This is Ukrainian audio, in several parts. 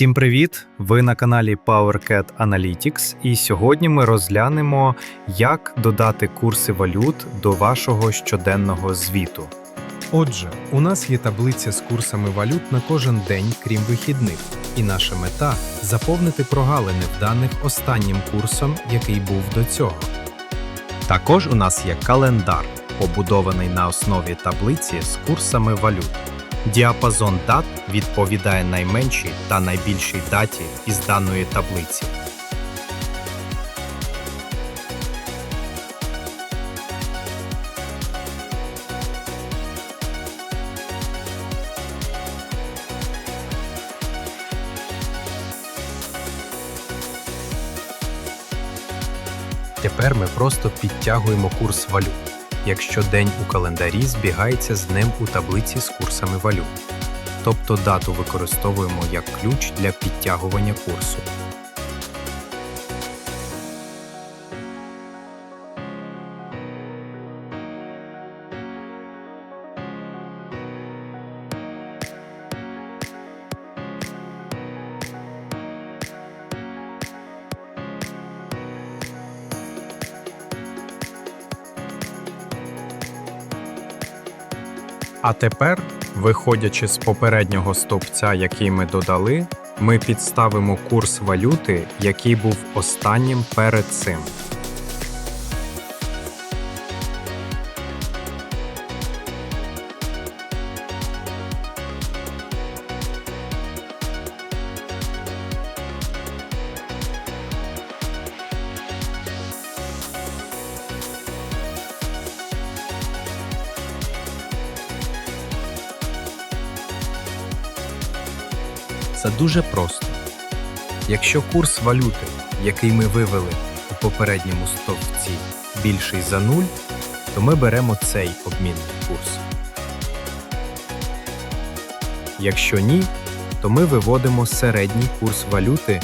Всім привіт! Ви на каналі PowerCat Analytics, і сьогодні ми розглянемо, як додати курси валют до вашого щоденного звіту. Отже, у нас є таблиця з курсами валют на кожен день, крім вихідних, і наша мета заповнити прогалини в даних останнім курсом, який був до цього. Також у нас є календар, побудований на основі таблиці з курсами валют. Діапазон дат відповідає найменшій та найбільшій даті із даної таблиці. Тепер ми просто підтягуємо курс валют, якщо день у календарі збігається з днем у таблиці з курсами валют. Тобто дату використовуємо як ключ для підтягування курсу. А тепер, виходячи з попереднього стовпця, який ми додали, ми підставимо курс валюти, який був останнім перед цим. Це дуже просто. Якщо курс валюти, який ми вивели у попередньому стовпці, більший за 0, то ми беремо цей обмінний курс. Якщо ні, то ми виводимо середній курс валюти,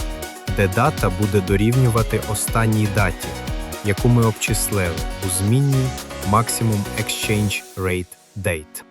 де дата буде дорівнювати останній даті, яку ми обчислили у змінній Maximum Exchange Rate Date.